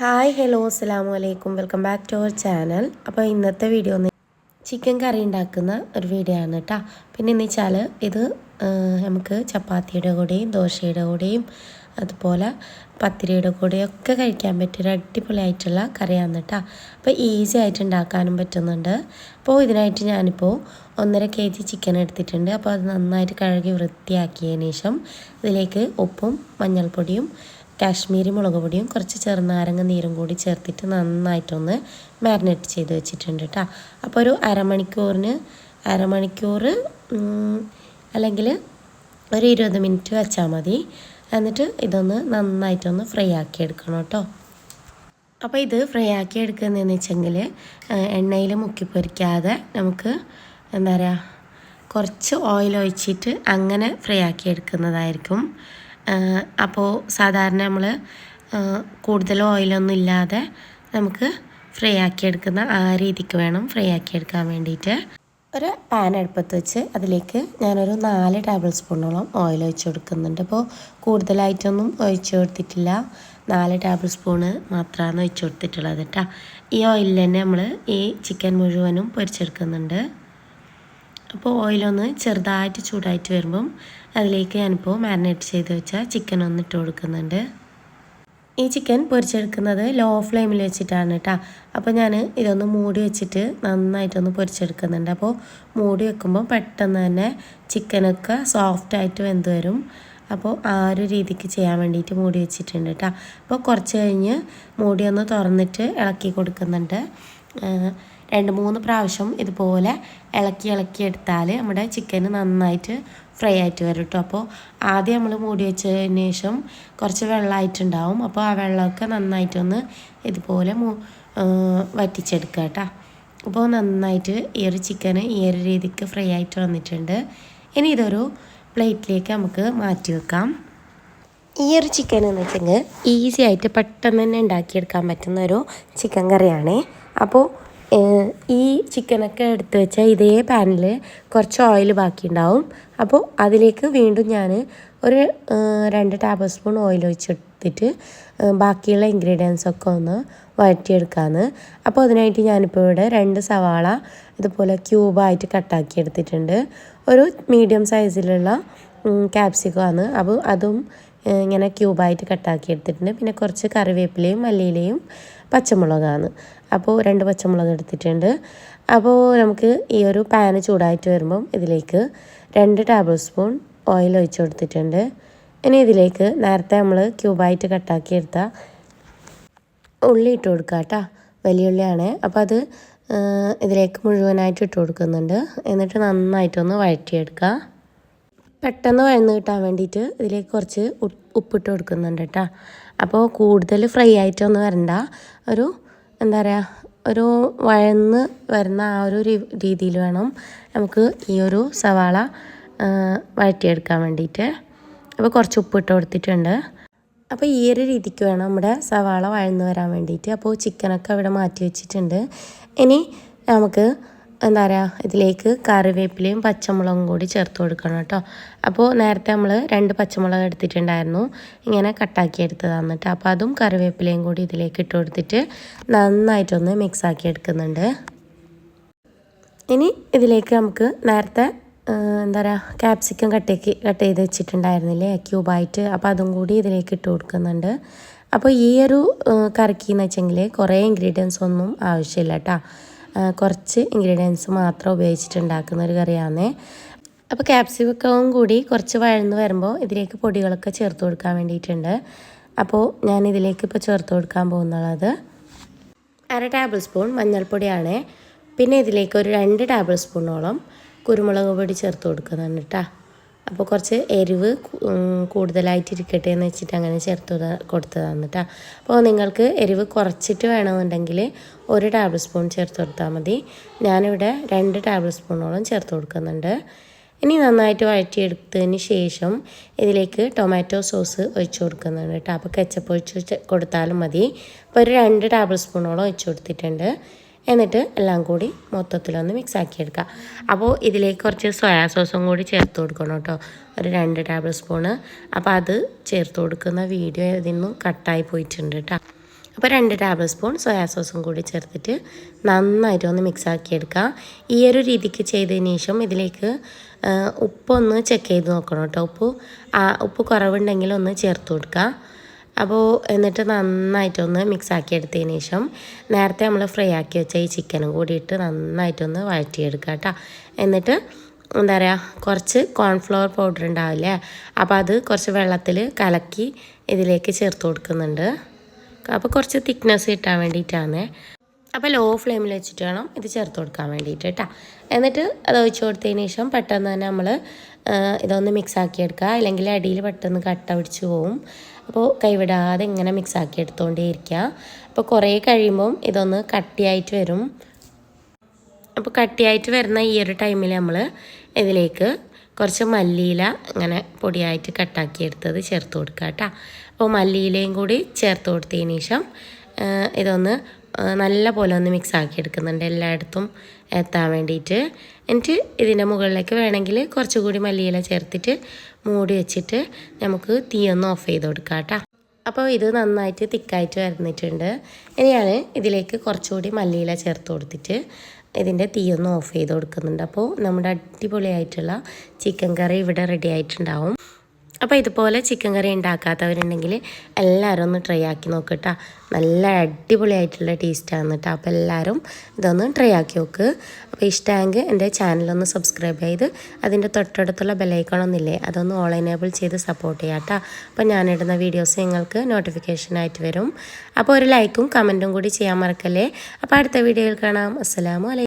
Hi hello അസ്സാം വലൈക്കും welcome back to our channel അപ്പോൾ ഇന്നത്തെ വീഡിയോ ചിക്കൻ കറി ഉണ്ടാക്കുന്ന ഒരു വീഡിയോ ആണ് കേട്ടോ പിന്നെ എന്ന് വെച്ചാൽ ഇത് നമുക്ക് ചപ്പാത്തിയുടെ കൂടെയും ദോശയുടെ കൂടെയും അതുപോലെ പത്തിരിയുടെ കൂടെയും ഒക്കെ കഴിക്കാൻ പറ്റിയൊരു അടിപൊളിയായിട്ടുള്ള കറിയാണ് കേട്ടോ അപ്പോൾ ഈസി ആയിട്ട് ഉണ്ടാക്കാനും പറ്റുന്നുണ്ട്. അപ്പോൾ ഇതിനായിട്ട് ഞാനിപ്പോൾ ഒന്നര കെ ജി ചിക്കൻ എടുത്തിട്ടുണ്ട്. അപ്പോൾ അത് നന്നായിട്ട് കഴുകി വൃത്തിയാക്കിയതിന് ശേഷം ഇതിലേക്ക് ഉപ്പും മഞ്ഞൾപ്പൊടിയും കാശ്മീരി മുളക് പൊടിയും കുറച്ച് ചെറുനാരങ്ങ നീരും കൂടി ചേർത്തിട്ട് നന്നായിട്ടൊന്ന് മാരിനേറ്റ് ചെയ്ത് വെച്ചിട്ടുണ്ട് കേട്ടോ അപ്പോൾ ഒരു അരമണിക്കൂറിന് അരമണിക്കൂർ അല്ലെങ്കിൽ ഒരു ഇരുപത് മിനിറ്റ് വെച്ചാൽ മതി. എന്നിട്ട് ഇതൊന്ന് നന്നായിട്ടൊന്ന് ഫ്രൈ ആക്കി എടുക്കണം കേട്ടോ അപ്പോൾ ഇത് ഫ്രൈ ആക്കി എടുക്കുന്നതെന്ന് വെച്ചെങ്കിൽ എണ്ണയിൽ മുക്കി പൊരിക്കാതെ നമുക്ക് എന്താ പറയുക കുറച്ച് ഓയിൽ ഒഴിച്ചിട്ട് അങ്ങനെ ഫ്രൈ ആക്കി എടുക്കുന്നതായിരിക്കും. അപ്പോൾ സാധാരണ നമ്മൾ കൂടുതൽ ഓയിലൊന്നും ഇല്ലാതെ നമുക്ക് ഫ്രൈ ആക്കി എടുക്കുന്ന ആ രീതിക്ക് വേണം ഫ്രൈ ആക്കി എടുക്കാൻ വേണ്ടിയിട്ട് ഒരു പാൻ അടുപ്പത്ത് വെച്ച് അതിലേക്ക് ഞാനൊരു നാല് ടേബിൾ സ്പൂണോളം ഓയിൽ ഒഴിച്ചു കൊടുക്കുന്നുണ്ട്. അപ്പോൾ കൂടുതലായിട്ടൊന്നും ഒഴിച്ചു കൊടുത്തിട്ടില്ല. നാല് ടേബിൾ സ്പൂണ് മാത്രമാണ് ഒഴിച്ചു കൊടുത്തിട്ടുള്ളത് കേട്ടോ ഈ ഓയിലിൽ തന്നെ നമ്മൾ ഈ ചിക്കൻ മുഴുവനും പൊരിച്ചെടുക്കുന്നുണ്ട്. അപ്പോൾ ഓയിലൊന്ന് ചെറുതായിട്ട് ചൂടായിട്ട് വരുമ്പം അതിലേക്ക് ഞാനിപ്പോൾ മാരിനേറ്റ് ചെയ്ത് വെച്ച ചിക്കൻ ഒന്ന് ഇട്ട് കൊടുക്കുന്നുണ്ട്. ഈ ചിക്കൻ പൊരിച്ചെടുക്കുന്നത് ലോ ഫ്ലെയിമിൽ വെച്ചിട്ടാണ് കേട്ടോ അപ്പോൾ ഞാൻ ഇതൊന്ന് മൂടി വെച്ചിട്ട് നന്നായിട്ടൊന്ന് പൊരിച്ചെടുക്കുന്നുണ്ട്. അപ്പോൾ മൂടി വെക്കുമ്പോൾ പെട്ടെന്ന് തന്നെ ചിക്കനൊക്കെ സോഫ്റ്റായിട്ട് വെന്ത് വരും. അപ്പോൾ ആ ഒരു രീതിക്ക് ചെയ്യാൻ വേണ്ടിയിട്ട് മൂടി വെച്ചിട്ടുണ്ട് കേട്ടോ അപ്പോൾ കുറച്ച് കഴിഞ്ഞ് മൂടി ഒന്ന് തുറന്നിട്ട് ഇളക്കി കൊടുക്കുന്നുണ്ട്. രണ്ട് മൂന്ന് പ്രാവശ്യം ഇതുപോലെ ഇളക്കി ഇളക്കി എടുത്താൽ നമ്മുടെ ചിക്കന് നന്നായിട്ട് ഫ്രൈ ആയിട്ട് വരും കേട്ടോ അപ്പോൾ ആദ്യം നമ്മൾ മൂടി വെച്ചതിന് ശേഷം കുറച്ച് വെള്ളമായിട്ടുണ്ടാവും. അപ്പോൾ ആ വെള്ളമൊക്കെ നന്നായിട്ടൊന്ന് ഇതുപോലെ മൂ വറ്റിച്ചെടുക്കുക കേട്ടോ അപ്പോൾ നന്നായിട്ട് ഈ ഒരു ചിക്കന് ഈ ഒരു രീതിക്ക് ഫ്രൈ ആയിട്ട് വന്നിട്ടുണ്ട്. ഇനി ഇതൊരു പ്ലേറ്റിലേക്ക് നമുക്ക് മാറ്റി വെക്കാം. ഈ ഒരു ചിക്കൻ എന്ന് വെച്ചെങ്കിൽ ഈസി ആയിട്ട് പെട്ടെന്ന് തന്നെ ഉണ്ടാക്കിയെടുക്കാൻ പറ്റുന്ന ഒരു ചിക്കൻ കറിയാണ്. അപ്പോൾ ഈ ചിക്കനൊക്കെ എടുത്ത് വെച്ച ഇതേ പാനിൽ കുറച്ച് ഓയിൽ ബാക്കിയുണ്ടാവും. അപ്പോൾ അതിലേക്ക് വീണ്ടും ഞാൻ ഒരു രണ്ട് ടേബിൾ സ്പൂൺ ഓയിൽ ഒഴിച്ചെടുത്തിട്ട് ബാക്കിയുള്ള ഇൻഗ്രീഡിയൻസ് ഒക്കെ ഒന്ന് വഴറ്റിയെടുക്കാമെന്ന് അപ്പോൾ അതിനായിട്ട് ഞാനിപ്പോൾ ഇവിടെ രണ്ട് സവാള ഇതുപോലെ ക്യൂബായിട്ട് കട്ടാക്കി എടുത്തിട്ടുണ്ട്. ഒരു മീഡിയം സൈസിലുള്ള ക്യാപ്സിക്കമാണ് അപ്പോൾ അതും ഇങ്ങനെ ക്യൂബായിട്ട് കട്ടാക്കി എടുത്തിട്ടുണ്ട്. പിന്നെ കുറച്ച് കറിവേപ്പിലയും മല്ലിയിലയും പച്ചമുളകാണ്. അപ്പോൾ രണ്ട് പച്ചമുളക് എടുത്തിട്ടുണ്ട്. അപ്പോൾ നമുക്ക് ഈ ഒരു പാന് ചൂടായിട്ട് വരുമ്പം ഇതിലേക്ക് രണ്ട് ടേബിൾ സ്പൂൺ ഓയിൽ ഒഴിച്ച് കൊടുത്തിട്ടുണ്ട്. ഇനി ഇതിലേക്ക് നേരത്തെ നമ്മൾ ക്യൂബായിട്ട് കട്ടാക്കി എടുത്ത ഉള്ളി ഇട്ട് കൊടുക്കുക കേട്ടോ. വലിയ ഉള്ളിയാണ്. അപ്പോൾ അത് ഇതിലേക്ക് മുഴുവനായിട്ട് ഇട്ട് കൊടുക്കുന്നുണ്ട്. എന്നിട്ട് നന്നായിട്ടൊന്ന് വഴറ്റിയെടുക്കുക. പെട്ടെന്ന് വഴന്ന് കിട്ടാൻ വേണ്ടിയിട്ട് ഇതിലേക്ക് കുറച്ച് ഉപ്പ് ഉപ്പിട്ട് കൊടുക്കുന്നുണ്ട് കേട്ടോ അപ്പോൾ കൂടുതൽ ഫ്രൈ ആയിട്ടൊന്നും വരണ്ട. ഒരു എന്താ പറയുക ഒരു വഴന്ന് വരുന്ന ആ ഒരു രീതിയിൽ വേണം നമുക്ക് ഈ ഒരു സവാള വഴറ്റിയെടുക്കാൻ വേണ്ടിയിട്ട്. അപ്പോൾ കുറച്ച് ഉപ്പിട്ട് കൊടുത്തിട്ടുണ്ട്. അപ്പോൾ ഈ ഒരു രീതിക്ക് വേണം നമ്മുടെ സവാള വഴന്ന് വരാൻ വേണ്ടിയിട്ട്. അപ്പോൾ ചിക്കനൊക്കെ അവിടെ മാറ്റി വെച്ചിട്ടുണ്ട്. ഇനി നമുക്ക് എന്താ പറയുക ഇതിലേക്ക് കറിവേപ്പിലയും പച്ചമുളകും കൂടി ചേർത്ത് കൊടുക്കണം കേട്ടോ. അപ്പോൾ നേരത്തെ നമ്മൾ രണ്ട് പച്ചമുളക് എടുത്തിട്ടുണ്ടായിരുന്നു. ഇങ്ങനെ കട്ടാക്കി എടുത്തതാണ് കേട്ടോ അപ്പോൾ അതും കറിവേപ്പിലയും കൂടി ഇതിലേക്ക് ഇട്ട് കൊടുത്തിട്ട് നന്നായിട്ടൊന്ന് മിക്സ് ആക്കി എടുക്കുന്നുണ്ട്. ഇനി ഇതിലേക്ക് നമുക്ക് നേരത്തെ എന്താ പറയുക ക്യാപ്സിക്കം കട്ടേക്ക് കട്ട് ചെയ്ത് വെച്ചിട്ടുണ്ടായിരുന്നില്ലേ ക്യൂബായിട്ട് അപ്പോൾ അതും കൂടി ഇതിലേക്ക് ഇട്ട് കൊടുക്കുന്നുണ്ട്. അപ്പോൾ ഈ ഒരു കറിക്ക് എന്ന് വെച്ചെങ്കിൽ കുറേ ഇൻഗ്രീഡിയൻസ് ഒന്നും ആവശ്യമില്ല കേട്ടോ കുറച്ച് ഇൻഗ്രീഡിയൻസ് മാത്രം ഉപയോഗിച്ചിട്ടുണ്ടാക്കുന്ന ഒരു കറിയാണ്. അപ്പോൾ ക്യാപ്സിക്കവും കൂടി കുറച്ച് വഴന്ന് വരുമ്പോൾ ഇതിലേക്ക് പൊടികളൊക്കെ ചേർത്ത് കൊടുക്കാൻ വേണ്ടിയിട്ടുണ്ട്. അപ്പോൾ ഞാൻ ഇതിലേക്ക് ഇപ്പോൾ ചേർത്ത് കൊടുക്കാൻ പോകുന്നുള്ളത് അര ടേബിൾ സ്പൂൺ മഞ്ഞൾപ്പൊടിയാണ്. പിന്നെ ഇതിലേക്ക് ഒരു രണ്ട് ടേബിൾ സ്പൂണോളം കുരുമുളക് പൊടി ചേർത്ത് കൊടുക്കുന്നുണ്ട് കേട്ടോ അപ്പോൾ കുറച്ച് എരിവ് കൂടുതലായിട്ട് ഇരിക്കട്ടെ എന്ന് വെച്ചിട്ട് അങ്ങനെ ചേർത്ത് കൊടു- കൊടുത്തതാണ് കേട്ടോ അപ്പോൾ നിങ്ങൾക്ക് എരിവ് കുറച്ചിട്ട് വേണമെന്നുണ്ടെങ്കിൽ ഒരു ടേബിൾ സ്പൂൺ ചേർത്ത് കൊടുത്താൽ മതി. ഞാനിവിടെ രണ്ട് ടേബിൾ സ്പൂണോളം ചേർത്ത് കൊടുക്കുന്നുണ്ട്. ഇനി നന്നായിട്ട് വഴറ്റിയെടുത്തതിന് ശേഷം ഇതിലേക്ക് ടൊമാറ്റോ സോസ് ഒഴിച്ച് കൊടുക്കുന്നുണ്ട് കേട്ടോ അപ്പോൾ കെച്ചപ്പ് ഒഴിച്ച് കൊടുത്താലും മതി. അപ്പോൾ ഒരു രണ്ട് ടേബിൾ സ്പൂണോളം ഒഴിച്ച് കൊടുത്തിട്ടുണ്ട്. എന്നിട്ട് എല്ലാം കൂടി മൊത്തത്തിലൊന്ന് മിക്സ് ആക്കി എടുക്കുക അപ്പോൾ ഇതിലേക്ക് കുറച്ച് സോയാ സോസും കൂടി ചേർത്ത് കൊടുക്കണം കേട്ടോ. ഒരു രണ്ട് ടേബിൾ സ്പൂണ് അപ്പോൾ അത് ചേർത്ത് കൊടുക്കുന്ന വീഡിയോ ഇതിൽ നിന്നും കട്ടായി പോയിട്ടുണ്ട് കേട്ടോ. അപ്പോൾ രണ്ട് ടേബിൾ സ്പൂൺ സോയാ സോസും കൂടി ചേർത്തിട്ട് നന്നായിട്ട് ഒന്ന് മിക്സ് ആക്കി എടുക്കുക ഈ ഒരു രീതിക്ക് ചെയ്തതിന് ശേഷം ഇതിലേക്ക് ഉപ്പൊന്ന് ചെക്ക് ചെയ്ത് നോക്കണം കേട്ടോ. ഉപ്പ് ഉപ്പ് കുറവുണ്ടെങ്കിൽ ഒന്ന് ചേർത്ത് കൊടുക്കുക. അപ്പോൾ എന്നിട്ട് നന്നായിട്ടൊന്ന് മിക്സ് ആക്കി എടുത്തതിന് ശേഷം നേരത്തെ നമ്മൾ ഫ്രൈ ആക്കി വെച്ച ഈ ചിക്കനും കൂടി ഇട്ട് നന്നായിട്ടൊന്ന് വഴറ്റിയെടുക്കുക കേട്ടോ എന്നിട്ട് എന്താ പറയുക കുറച്ച് കോൺഫ്ലവർ പൗഡർ ഉണ്ടാവില്ലേ അപ്പോൾ അത് കുറച്ച് വെള്ളത്തിൽ കലക്കി ഇതിലേക്ക് ചേർത്ത് കൊടുക്കുന്നുണ്ട്. അപ്പോൾ കുറച്ച് തിക്നെസ് കിട്ടാൻ വേണ്ടിയിട്ടാണ്. അപ്പോൾ ലോ ഫ്ലെയിമിൽ വെച്ചിട്ട് വേണം ഇത് ചേർത്ത് കൊടുക്കാൻ വേണ്ടിയിട്ട് കേട്ടോ എന്നിട്ട് അത് ഒഴിച്ച് കൊടുത്തതിന് ശേഷം പെട്ടെന്ന് തന്നെ നമ്മൾ ഇതൊന്ന് മിക്സ് ആക്കി എടുക്കുക അല്ലെങ്കിൽ അടിയിൽ പെട്ടെന്ന് കട്ട പിടിച്ച് പോവും. അപ്പോൾ കൈവിടാതെ ഇങ്ങനെ മിക്സ് ആക്കി എടുത്തുകൊണ്ടേ ഇരിക്കുക അപ്പോൾ കുറേ കഴിയുമ്പം ഇതൊന്ന് കട്ടിയായിട്ട് വരും. അപ്പോൾ കട്ടിയായിട്ട് വരുന്ന ഈ ഒരു ടൈമിൽ നമ്മൾ ഇതിലേക്ക് കുറച്ച് മല്ലിയില ഇങ്ങനെ പൊടിയായിട്ട് കട്ടാക്കി എടുത്തത് ചേർത്ത് കൊടുക്കുക കേട്ടോ അപ്പോൾ മല്ലിയിലയും കൂടി ചേർത്ത് കൊടുത്തതിന് ശേഷം ഇതൊന്ന് നല്ല പോലെ ഒന്ന് മിക്സ് ആക്കി എടുക്കുന്നുണ്ട് എല്ലായിടത്തും എത്താൻ വേണ്ടിയിട്ട്. എന്നിട്ട് ഇതിന്റെ മുകളിലേക്ക് വേണമെങ്കിൽ കുറച്ചുകൂടി മല്ലിയില ചേർത്തിട്ട് മൂടി വെച്ചിട്ട് നമുക്ക് തീ ഒന്ന് ഓഫ് ചെയ്ത് കൊടുക്കാം കേട്ടോ. അപ്പോൾ ഇത് നന്നായിട്ട് തിക്കായിട്ട് വരുന്നിട്ടുണ്ട് ഇനിയാണ് ഇതിലേക്ക് കുറച്ചുകൂടി മല്ലിയില ചേർത്ത് കൊടുത്തിട്ട് ഇതിന്റെ തീ ഒന്ന് ഓഫ് ചെയ്ത് കൊടുക്കുന്നുണ്ട്. അപ്പോൾ നമ്മുടെ അടിപൊളിയായിട്ടുള്ള ചിക്കൻ കറി ഇവിടെ റെഡി ആയിട്ടുണ്ടാവും. അപ്പോൾ ഇതുപോലെ ചിക്കൻ കറി ഉണ്ടാക്കാത്തവരുണ്ടെങ്കിൽ എല്ലാവരും ഒന്ന് ട്രൈ ആക്കി നോക്കട്ടോ നല്ല അടിപൊളിയായിട്ടുള്ള ടേസ്റ്റാണ് കേട്ടോ അപ്പോൾ എല്ലാവരും ഇതൊന്ന് ട്രൈ ആക്കി നോക്ക്. അപ്പോൾ ഇഷ്ടമെങ്കിൽ എന്റെ ചാനലൊന്ന് സബ്സ്ക്രൈബ് ചെയ്ത് അതിന്റെ തൊട്ടടുത്തുള്ള ബെലൈക്കണമെന്നില്ലേ അതൊന്ന് ഓൾ എനേബിൾ ചെയ്ത് സപ്പോർട്ട് ചെയ്യാം കേട്ടോ അപ്പോൾ ഞാനിടുന്ന വീഡിയോസ് നിങ്ങൾക്ക് നോട്ടിഫിക്കേഷനായിട്ട് വരും. അപ്പോൾ ഒരു ലൈക്കും കമന്റും കൂടി ചെയ്യാൻ മറക്കല്ലേ. അപ്പോൾ അടുത്ത വീഡിയോയിൽ കാണാം. അസ്സലാമു അലൈക്കും